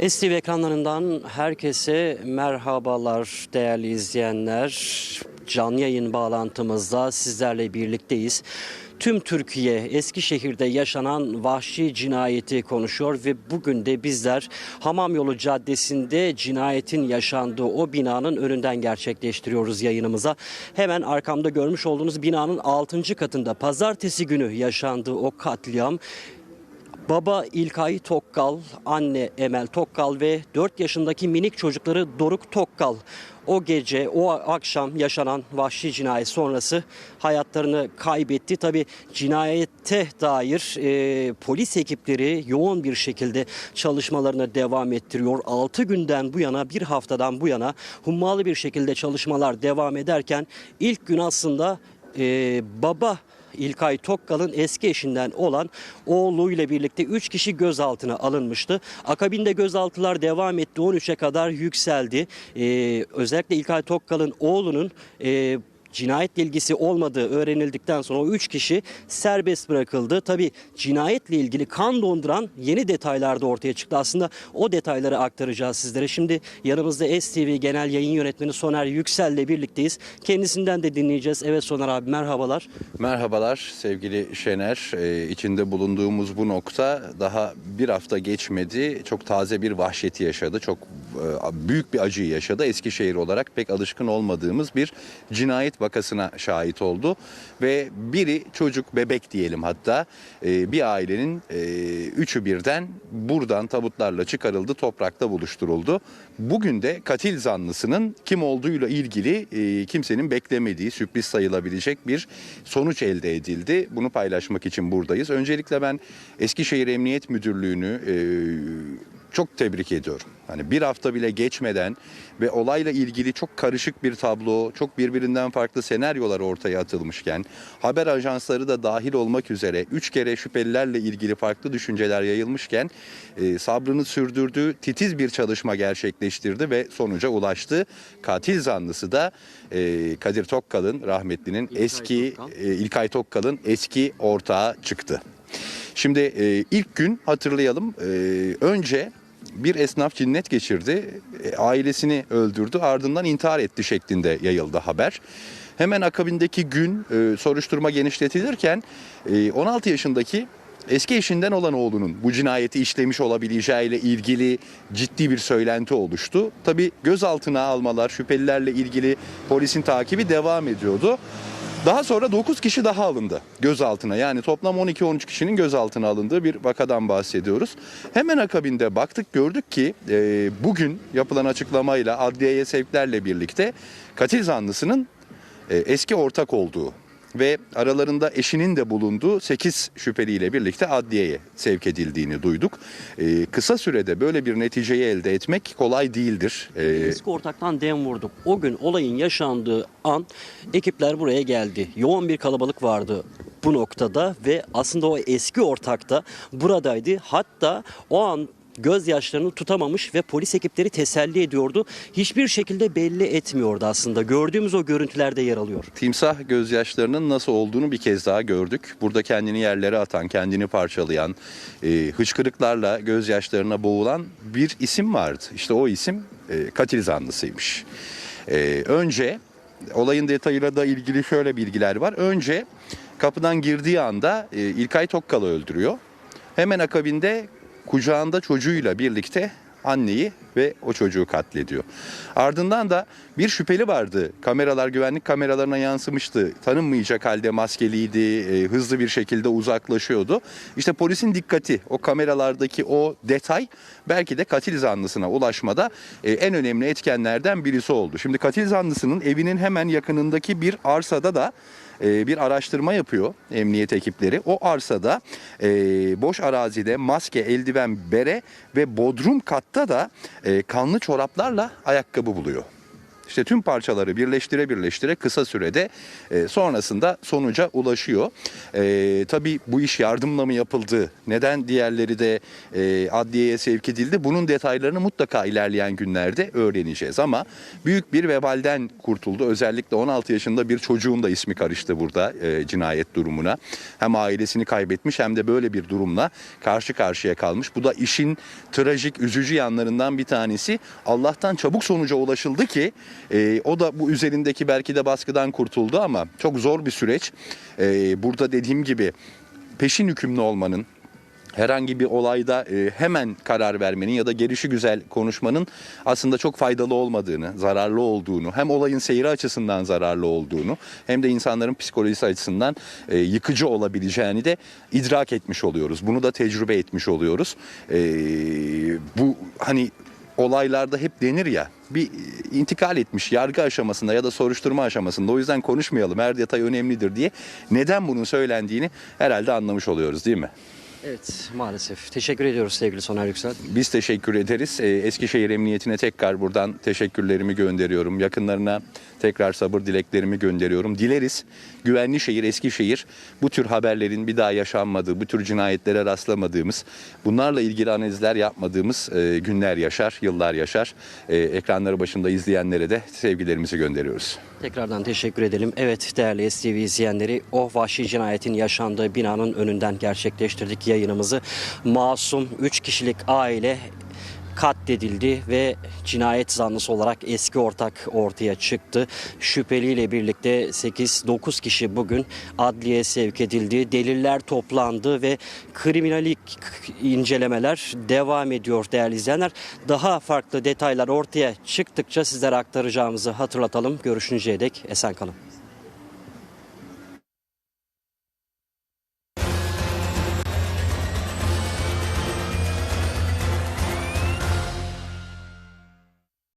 STV ekranlarından herkese merhabalar değerli izleyenler. Canlı yayın bağlantımızda sizlerle birlikteyiz. Tüm Türkiye Eskişehir'de yaşanan vahşi cinayeti konuşuyor ve bugün de bizler Hamamyolu Caddesi'nde cinayetin yaşandığı o binanın önünden gerçekleştiriyoruz yayınımıza. Hemen arkamda görmüş olduğunuz binanın 6. katında pazartesi günü yaşandığı o katliam Baba İlkay Tokkal, anne Emel Tokkal ve 4 yaşındaki minik çocukları Doruk Tokkal o gece, o akşam yaşanan vahşi cinayet sonrası hayatlarını kaybetti. Tabi cinayete dair e, polis ekipleri yoğun bir şekilde çalışmalarına devam ettiriyor. 6 günden bu yana, bir haftadan bu yana hummalı bir şekilde çalışmalar devam ederken ilk gün aslında e, baba İlkay Tokkal'ın eski eşinden olan oğluyla birlikte 3 kişi gözaltına alınmıştı. Akabinde gözaltılar devam etti. 13'e kadar yükseldi. Ee, özellikle İlkay Tokkal'ın oğlunun e, cinayetle ilgisi olmadığı öğrenildikten sonra o 3 kişi serbest bırakıldı. Tabi cinayetle ilgili kan donduran yeni detaylar da ortaya çıktı. Aslında o detayları aktaracağız sizlere. Şimdi yanımızda STV Genel Yayın Yönetmeni Soner Yüksel ile birlikteyiz. Kendisinden de dinleyeceğiz. Evet Soner abi merhabalar. Merhabalar sevgili Şener. Ee, içinde bulunduğumuz bu nokta daha bir hafta geçmedi. Çok taze bir vahşeti yaşadı. Çok e, büyük bir acıyı yaşadı. Eskişehir olarak pek alışkın olmadığımız bir cinayet vakasına şahit oldu. Ve biri çocuk, bebek diyelim hatta e, bir ailenin e, üçü birden buradan tabutlarla çıkarıldı, toprakta buluşturuldu. Bugün de katil zanlısının kim olduğuyla ilgili e, kimsenin beklemediği sürpriz sayılabilecek bir sonuç elde edildi. Bunu paylaşmak için buradayız. Öncelikle ben Eskişehir Emniyet Müdürlüğü'nü çok tebrik ediyorum. Hani bir hafta bile geçmeden ve olayla ilgili çok karışık bir tablo, çok birbirinden farklı senaryolar ortaya atılmışken, haber ajansları da dahil olmak üzere üç kere şüphelilerle ilgili farklı düşünceler yayılmışken e, sabrını sürdürdü, titiz bir çalışma gerçekleştirdi ve sonuca ulaştı. Katil zanlısı da e, Kadir Tokkal'ın rahmetlinin İlkay eski Tokkal. e, İlkay Tokkal'ın eski ortağı çıktı. Şimdi e, ilk gün hatırlayalım. E, önce bir esnaf cinnet geçirdi. E, ailesini öldürdü. Ardından intihar etti şeklinde yayıldı haber. Hemen akabindeki gün e, soruşturma genişletilirken e, 16 yaşındaki eski eşinden olan oğlunun bu cinayeti işlemiş olabileceğiyle ilgili ciddi bir söylenti oluştu. Tabi gözaltına almalar, şüphelilerle ilgili polisin takibi devam ediyordu. Daha sonra 9 kişi daha alındı gözaltına. Yani toplam 12-13 kişinin gözaltına alındığı bir vakadan bahsediyoruz. Hemen akabinde baktık gördük ki e, bugün yapılan açıklamayla adliyeye sevklerle birlikte katil zanlısının e, eski ortak olduğu ve aralarında eşinin de bulunduğu 8 şüpheliyle birlikte adliyeye sevk edildiğini duyduk. E, kısa sürede böyle bir neticeyi elde etmek kolay değildir. E, Eski ortaktan dem vurduk. O gün olayın yaşandığı an ekipler buraya geldi. Yoğun bir kalabalık vardı bu noktada ve aslında o eski ortak da buradaydı. Hatta o an gözyaşlarını tutamamış ve polis ekipleri teselli ediyordu. Hiçbir şekilde belli etmiyordu aslında. Gördüğümüz o görüntülerde yer alıyor. timsah gözyaşlarının nasıl olduğunu bir kez daha gördük. Burada kendini yerlere atan, kendini parçalayan, e, hıçkırıklarla gözyaşlarına boğulan bir isim vardı. İşte o isim e, katil zanlısıymış. E, önce olayın detayıyla da ilgili şöyle bilgiler var. Önce kapıdan girdiği anda e, İlkay Tokkal'ı öldürüyor. Hemen akabinde kucağında çocuğuyla birlikte anneyi ve o çocuğu katlediyor. Ardından da bir şüpheli vardı. Kameralar güvenlik kameralarına yansımıştı. Tanınmayacak halde maskeliydi, e, hızlı bir şekilde uzaklaşıyordu. İşte polisin dikkati o kameralardaki o detay belki de katil zanlısına ulaşmada e, en önemli etkenlerden birisi oldu. Şimdi katil zanlısının evinin hemen yakınındaki bir arsada da e, bir araştırma yapıyor emniyet ekipleri. O arsada e, boş arazide maske, eldiven, bere ve bodrum katta da e, kanlı çoraplarla ayakkabı buluyor. İşte tüm parçaları birleştire birleştire kısa sürede e, sonrasında sonuca ulaşıyor. E, tabii bu iş yardımla mı yapıldı? Neden diğerleri de e, adliyeye sevk edildi? Bunun detaylarını mutlaka ilerleyen günlerde öğreneceğiz. Ama büyük bir vebalden kurtuldu. Özellikle 16 yaşında bir çocuğun da ismi karıştı burada e, cinayet durumuna. Hem ailesini kaybetmiş hem de böyle bir durumla karşı karşıya kalmış. Bu da işin trajik, üzücü yanlarından bir tanesi. Allah'tan çabuk sonuca ulaşıldı ki e, o da bu üzerindeki belki de baskıdan kurtuldu ama çok zor bir süreç. E, burada dediğim gibi peşin hükümlü olmanın, herhangi bir olayda e, hemen karar vermenin ya da gelişi güzel konuşmanın aslında çok faydalı olmadığını, zararlı olduğunu, hem olayın seyri açısından zararlı olduğunu hem de insanların psikolojisi açısından e, yıkıcı olabileceğini de idrak etmiş oluyoruz. Bunu da tecrübe etmiş oluyoruz. E, bu hani olaylarda hep denir ya bir intikal etmiş yargı aşamasında ya da soruşturma aşamasında o yüzden konuşmayalım her detay önemlidir diye neden bunun söylendiğini herhalde anlamış oluyoruz değil mi? Evet maalesef. Teşekkür ediyoruz sevgili Soner Yüksel. Biz teşekkür ederiz. Ee, Eskişehir Emniyetine tekrar buradan teşekkürlerimi gönderiyorum. Yakınlarına tekrar sabır dileklerimi gönderiyorum. Dileriz güvenli şehir Eskişehir bu tür haberlerin bir daha yaşanmadığı, bu tür cinayetlere rastlamadığımız, bunlarla ilgili analizler yapmadığımız e, günler yaşar, yıllar yaşar. E, ekranları başında izleyenlere de sevgilerimizi gönderiyoruz. Tekrardan teşekkür edelim. Evet değerli STV izleyenleri o vahşi cinayetin yaşandığı binanın önünden gerçekleştirdik yayınımızı. Masum 3 kişilik aile katledildi ve cinayet zanlısı olarak eski ortak ortaya çıktı. Şüpheliyle birlikte 8-9 kişi bugün adliyeye sevk edildi. Deliller toplandı ve kriminalik incelemeler devam ediyor değerli izleyenler. Daha farklı detaylar ortaya çıktıkça sizlere aktaracağımızı hatırlatalım. Görüşünceye dek esen kalın.